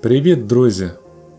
Привіт, друзі!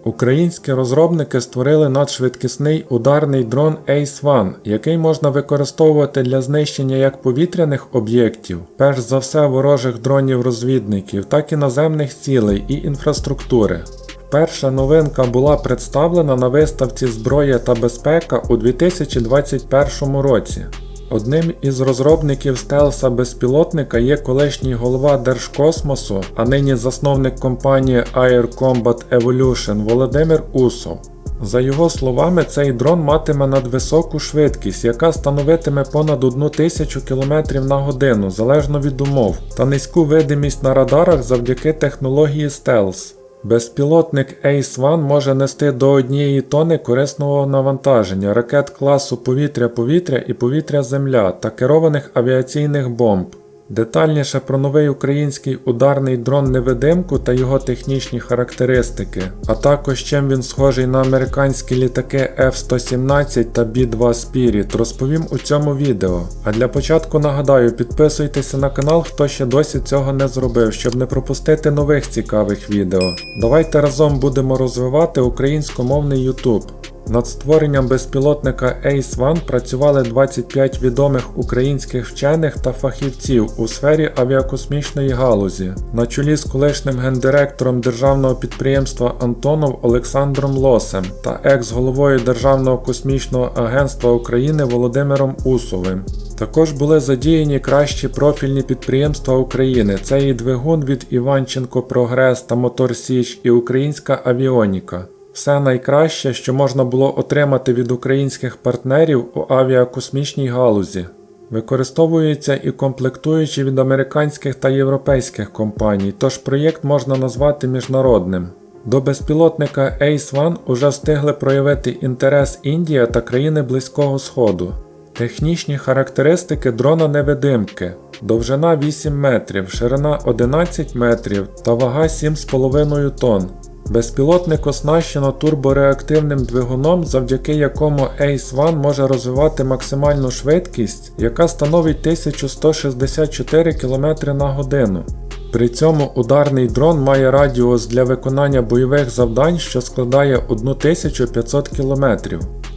Українські розробники створили надшвидкісний ударний дрон Ace One, який можна використовувати для знищення як повітряних об'єктів, перш за все ворожих дронів-розвідників, так і наземних цілей і інфраструктури. Перша новинка була представлена на виставці Зброя та безпека у 2021 році. Одним із розробників стелса безпілотника є колишній голова Держкосмосу, а нині засновник компанії Air Combat Evolution Володимир Усов. За його словами, цей дрон матиме надвисоку швидкість, яка становитиме понад 1000 км на годину залежно від умов, та низьку видимість на радарах завдяки технології стелс. Безпілотник Ace One може нести до однієї тони корисного навантаження, ракет класу повітря-повітря і повітря-земля та керованих авіаційних бомб. Детальніше про новий український ударний дрон невидимку та його технічні характеристики, а також чим він схожий на американські літаки F-117 та B-2 Spirit розповім у цьому відео. А для початку нагадаю, підписуйтеся на канал, хто ще досі цього не зробив, щоб не пропустити нових цікавих відео. Давайте разом будемо розвивати українськомовний YouTube. Над створенням безпілотника Ace One працювали 25 відомих українських вчених та фахівців у сфері авіакосмічної галузі, на чолі з колишнім гендиректором державного підприємства Антонов Олександром Лосем та екс-головою Державного космічного агентства України Володимиром Усовим. Також були задіяні кращі профільні підприємства України. Це і двигун від Іванченко Прогрес та Мотор Січ, і Українська авіоніка. Все найкраще, що можна було отримати від українських партнерів у авіакосмічній галузі. Використовуються і комплектуючі від американських та європейських компаній, тож проєкт можна назвати міжнародним. До безпілотника Ace One уже встигли проявити інтерес Індія та країни Близького Сходу. Технічні характеристики дрона невидимки. Довжина 8 метрів, ширина 11 метрів та вага 7,5 тонн. Безпілотник оснащено турбореактивним двигуном, завдяки якому Ace One може розвивати максимальну швидкість, яка становить 1164 км на годину. При цьому ударний дрон має радіус для виконання бойових завдань, що складає 1500 км,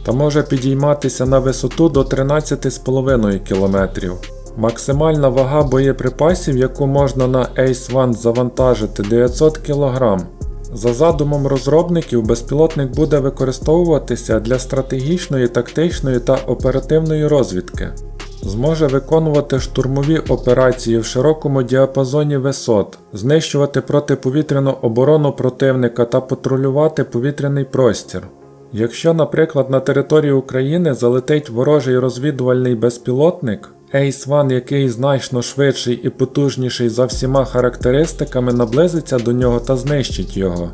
та може підійматися на висоту до 13,5 км. Максимальна вага боєприпасів, яку можна на Ace One завантажити 900 кг. За задумом розробників, безпілотник буде використовуватися для стратегічної, тактичної та оперативної розвідки. Зможе виконувати штурмові операції в широкому діапазоні висот, знищувати протиповітряну оборону противника та патрулювати повітряний простір. Якщо, наприклад, на території України залетить ворожий розвідувальний безпілотник, Ace One, який значно швидший і потужніший за всіма характеристиками, наблизиться до нього та знищить його.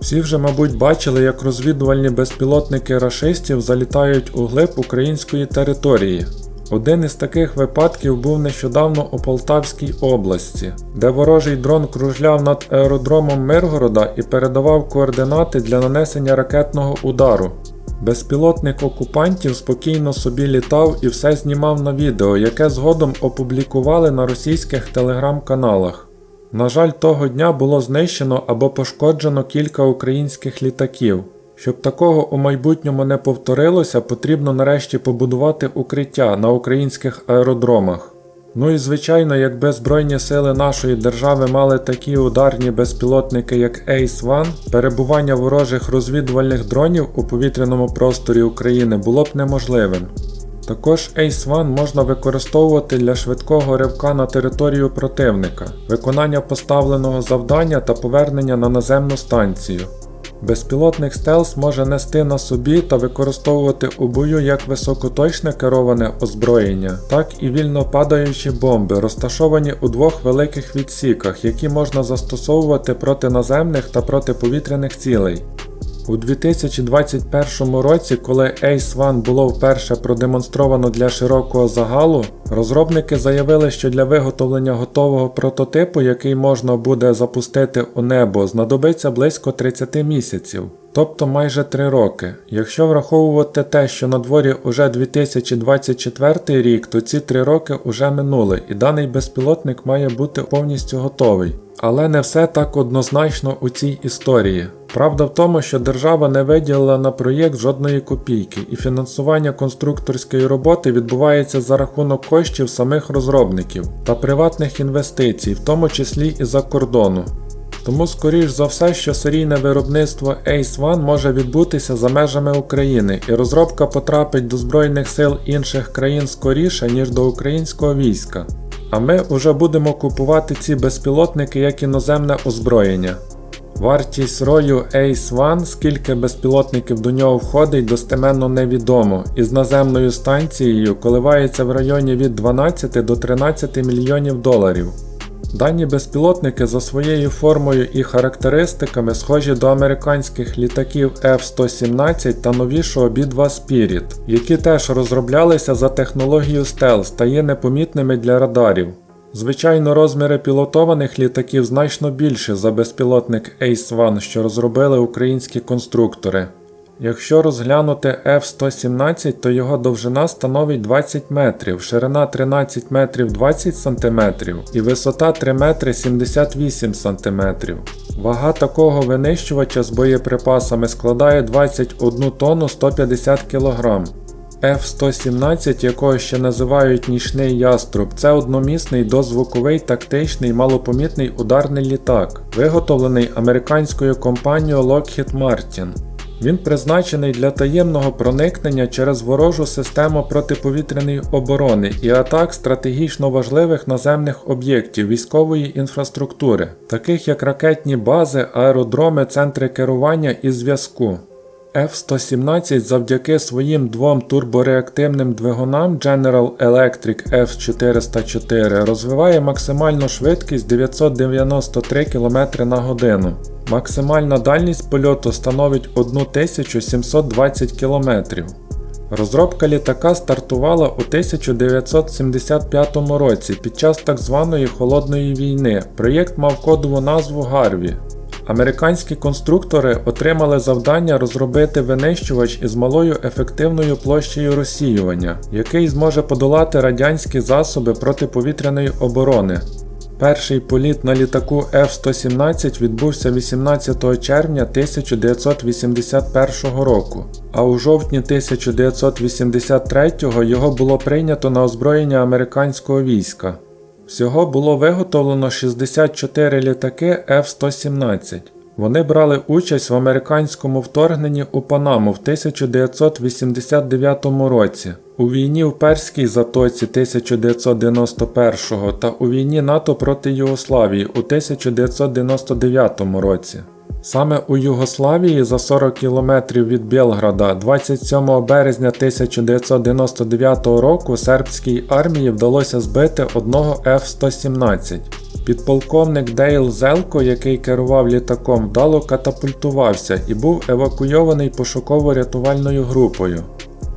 Всі вже, мабуть, бачили, як розвідувальні безпілотники рашистів залітають у глиб української території. Один із таких випадків був нещодавно у Полтавській області, де ворожий дрон кружляв над аеродромом Миргорода і передавав координати для нанесення ракетного удару. Безпілотник окупантів спокійно собі літав і все знімав на відео, яке згодом опублікували на російських телеграм-каналах. На жаль, того дня було знищено або пошкоджено кілька українських літаків. Щоб такого у майбутньому не повторилося, потрібно нарешті побудувати укриття на українських аеродромах. Ну і звичайно, якби Збройні сили нашої держави мали такі ударні безпілотники, як Ace One, перебування ворожих розвідувальних дронів у повітряному просторі України було б неможливим. Також Ace One можна використовувати для швидкого ривка на територію противника, виконання поставленого завдання та повернення на наземну станцію. Безпілотник стелс може нести на собі та використовувати у бою як високоточне кероване озброєння, так і вільно падаючі бомби, розташовані у двох великих відсіках, які можна застосовувати проти наземних та протиповітряних цілей. У 2021 році, коли Ace One було вперше продемонстровано для широкого загалу, розробники заявили, що для виготовлення готового прототипу, який можна буде запустити у небо, знадобиться близько 30 місяців. тобто майже 3 роки. Якщо враховувати те, що на дворі уже 2024 рік, то ці 3 роки уже минули, і даний безпілотник має бути повністю готовий. Але не все так однозначно у цій історії. Правда в тому, що держава не виділила на проєкт жодної копійки, і фінансування конструкторської роботи відбувається за рахунок коштів самих розробників та приватних інвестицій, в тому числі і за кордону. Тому, скоріш за все, що серійне виробництво Ace One може відбутися за межами України, і розробка потрапить до Збройних сил інших країн скоріше, ніж до українського війська. А ми вже будемо купувати ці безпілотники як іноземне озброєння. Вартість рою Ace One, скільки безпілотників до нього входить, достеменно невідомо, і з наземною станцією коливається в районі від 12 до 13 мільйонів доларів. Дані безпілотники за своєю формою і характеристиками схожі до американських літаків F-117 та новішого B-2 Spirit, які теж розроблялися за технологією стелс та є непомітними для радарів. Звичайно, розміри пілотованих літаків значно більші за безпілотник Ace One, що розробили українські конструктори. Якщо розглянути F-117, то його довжина становить 20 метрів, ширина 13 метрів 20 см і висота 3 метри 78 см. Вага такого винищувача з боєприпасами складає 21 тонну 150 кг. F-117, якого ще називають нічний яструб, це одномісний дозвуковий тактичний малопомітний ударний літак, виготовлений американською компанією Lockheed Martin. Він призначений для таємного проникнення через ворожу систему протиповітряної оборони і атак стратегічно важливих наземних об'єктів військової інфраструктури, таких як ракетні бази, аеродроми, центри керування і зв'язку. F-117 завдяки своїм двом турбореактивним двигунам General Electric F404 розвиває максимальну швидкість 993 км на годину. Максимальна дальність польоту становить 1720 км. Розробка літака стартувала у 1975 році під час так званої Холодної війни. Проєкт мав кодову назву Гарві. Американські конструктори отримали завдання розробити винищувач із малою ефективною площею розсіювання, який зможе подолати радянські засоби протиповітряної оборони. Перший політ на літаку F-117 відбувся 18 червня 1981 року, а у жовтні 1983 його було прийнято на озброєння американського війська. Всього було виготовлено 64 літаки F-117. Вони брали участь в американському вторгненні у Панаму в 1989 році, у війні в Перській затоці 1991 та у війні НАТО проти Югославії у 1999 році. Саме у Югославії за 40 кілометрів від Білграда 27 березня 1999 року сербській армії вдалося збити одного F-117. Підполковник Дейл Зелко, який керував літаком, вдало катапультувався і був евакуйований пошуково-рятувальною групою.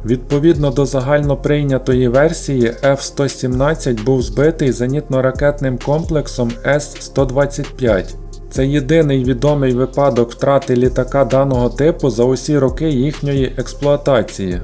Відповідно до загально прийнятої версії, F-117 був збитий зенітно-ракетним комплексом С-125. Це єдиний відомий випадок втрати літака даного типу за усі роки їхньої експлуатації.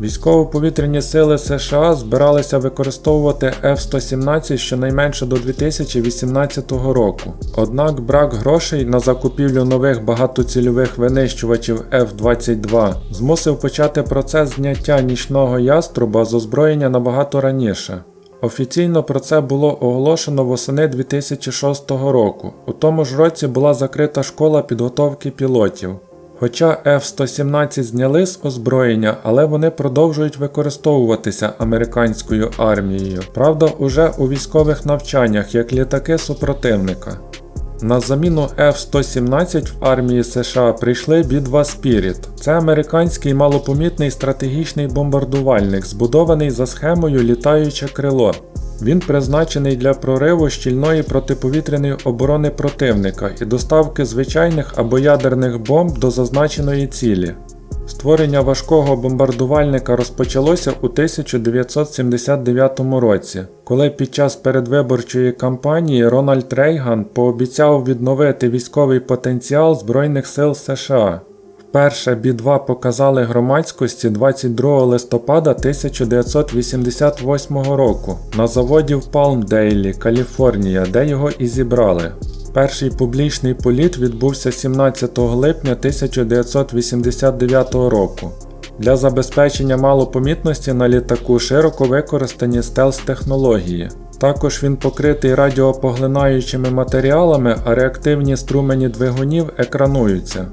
Військово-повітряні сили США збиралися використовувати F-117 щонайменше до 2018 року. Однак брак грошей на закупівлю нових багатоцільових винищувачів F-22 змусив почати процес зняття нічного яструба з озброєння набагато раніше. Офіційно про це було оголошено восени 2006 року. У тому ж році була закрита школа підготовки пілотів. Хоча F-117 зняли з озброєння, але вони продовжують використовуватися американською армією, правда, уже у військових навчаннях як літаки супротивника. На заміну F-117 в армії США прийшли B-2 Spirit. Це американський малопомітний стратегічний бомбардувальник, збудований за схемою літаюче крило. Він призначений для прориву щільної протиповітряної оборони противника і доставки звичайних або ядерних бомб до зазначеної цілі. Створення важкого бомбардувальника розпочалося у 1979 році, коли під час передвиборчої кампанії Рональд Рейган пообіцяв відновити військовий потенціал Збройних сил США. В Вперше Бі-2 показали громадськості 22 листопада 1988 року на заводі в Палмдейлі, Каліфорнія, де його і зібрали. Перший публічний політ відбувся 17 липня 1989 року. Для забезпечення малопомітності на літаку широко використані стелс-технології. Також він покритий радіопоглинаючими матеріалами, а реактивні струмені двигунів екрануються.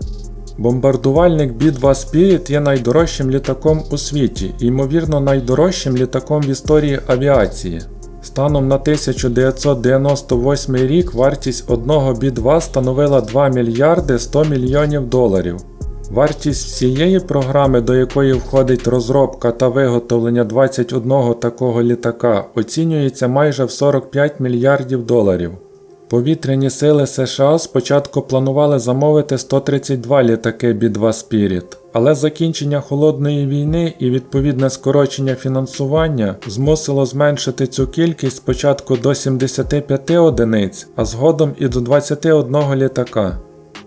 Бомбардувальник B-2 Spirit є найдорожчим літаком у світі ймовірно, найдорожчим літаком в історії авіації. Станом на 1998 рік вартість одного B-2 становила 2 мільярди 100 мільйонів доларів. Вартість всієї програми, до якої входить розробка та виготовлення 21 такого літака, оцінюється майже в 45 мільярдів доларів. Повітряні сили США спочатку планували замовити 132 літаки B-2 Spirit, але закінчення холодної війни і відповідне скорочення фінансування змусило зменшити цю кількість спочатку до 75 одиниць, а згодом і до 21 літака.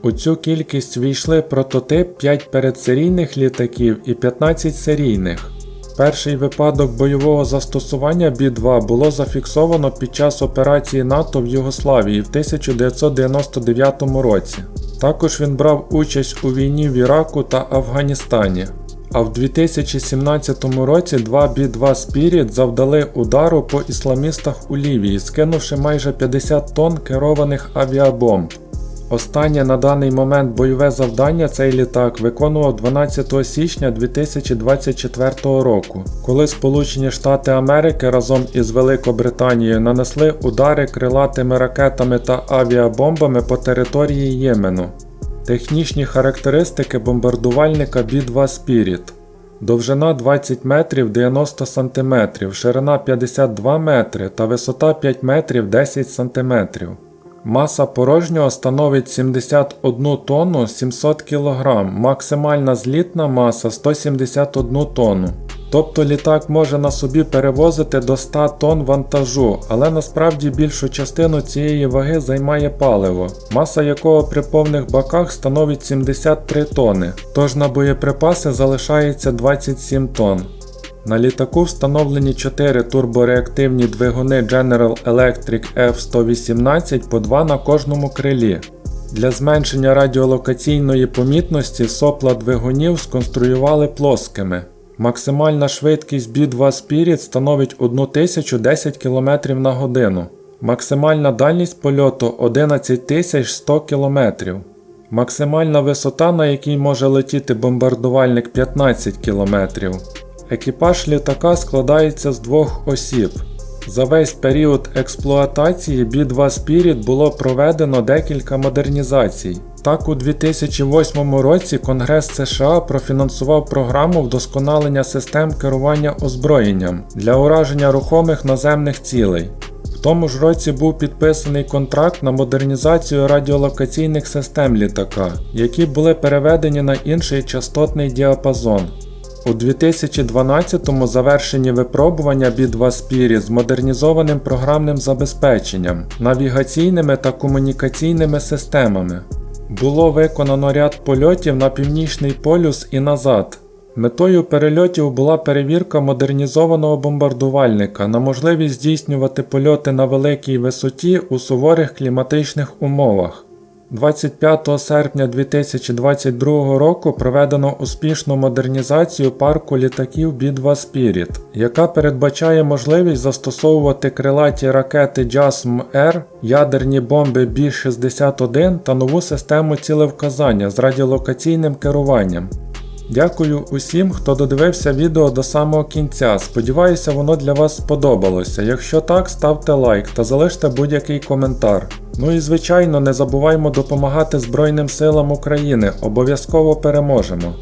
У цю кількість війшли прототип 5 передсерійних літаків і 15 серійних. Перший випадок бойового застосування Бі-2 було зафіксовано під час операції НАТО в Югославії в 1999 році. Також він брав участь у війні в Іраку та Афганістані. А в 2017 році два B-2 Spirit завдали удару по ісламістах у Лівії, скинувши майже 50 тонн керованих авіабомб. Останнє на даний момент бойове завдання цей літак виконував 12 січня 2024 року, коли Сполучені Штати Америки разом із Великобританією нанесли удари крилатими ракетами та авіабомбами по території Ємену. Технічні характеристики бомбардувальника B-2 Spirit. Довжина 20 метрів 90 см, ширина 52 метри та висота 5 метрів 10 см. Маса порожнього становить 71 тонну 700 кг, максимальна злітна маса 171 тонну. Тобто літак може на собі перевозити до 100 тонн вантажу, але насправді більшу частину цієї ваги займає паливо, маса якого при повних баках становить 73 тонни, тож на боєприпаси залишається 27 тонн. На літаку встановлені 4 турбореактивні двигуни General Electric F118 по 2 на кожному крилі. Для зменшення радіолокаційної помітності сопла двигунів сконструювали плоскими. Максимальна швидкість B2 Spirit становить 1010 км на годину. Максимальна дальність польоту 11100 км. Максимальна висота, на якій може летіти бомбардувальник 15 км. Екіпаж літака складається з двох осіб. За весь період експлуатації B-2 Spirit було проведено декілька модернізацій. Так, у 2008 році Конгрес США профінансував програму вдосконалення систем керування озброєнням для ураження рухомих наземних цілей. В тому ж році був підписаний контракт на модернізацію радіолокаційних систем літака, які були переведені на інший частотний діапазон. У 2012-му завершені випробування B2 Spirit з модернізованим програмним забезпеченням, навігаційними та комунікаційними системами. Було виконано ряд польотів на північний полюс і назад. Метою перельотів була перевірка модернізованого бомбардувальника на можливість здійснювати польоти на великій висоті у суворих кліматичних умовах. 25 серпня 2022 року проведено успішну модернізацію парку літаків B-2 Spirit, яка передбачає можливість застосовувати крилаті ракети JASM-R, ядерні бомби B-61 та нову систему цілевказання з радіолокаційним керуванням. Дякую усім, хто додивився відео до самого кінця. Сподіваюся, воно для вас сподобалося. Якщо так, ставте лайк та залиште будь-який коментар. Ну і звичайно, не забуваймо допомагати Збройним силам України, обов'язково переможемо.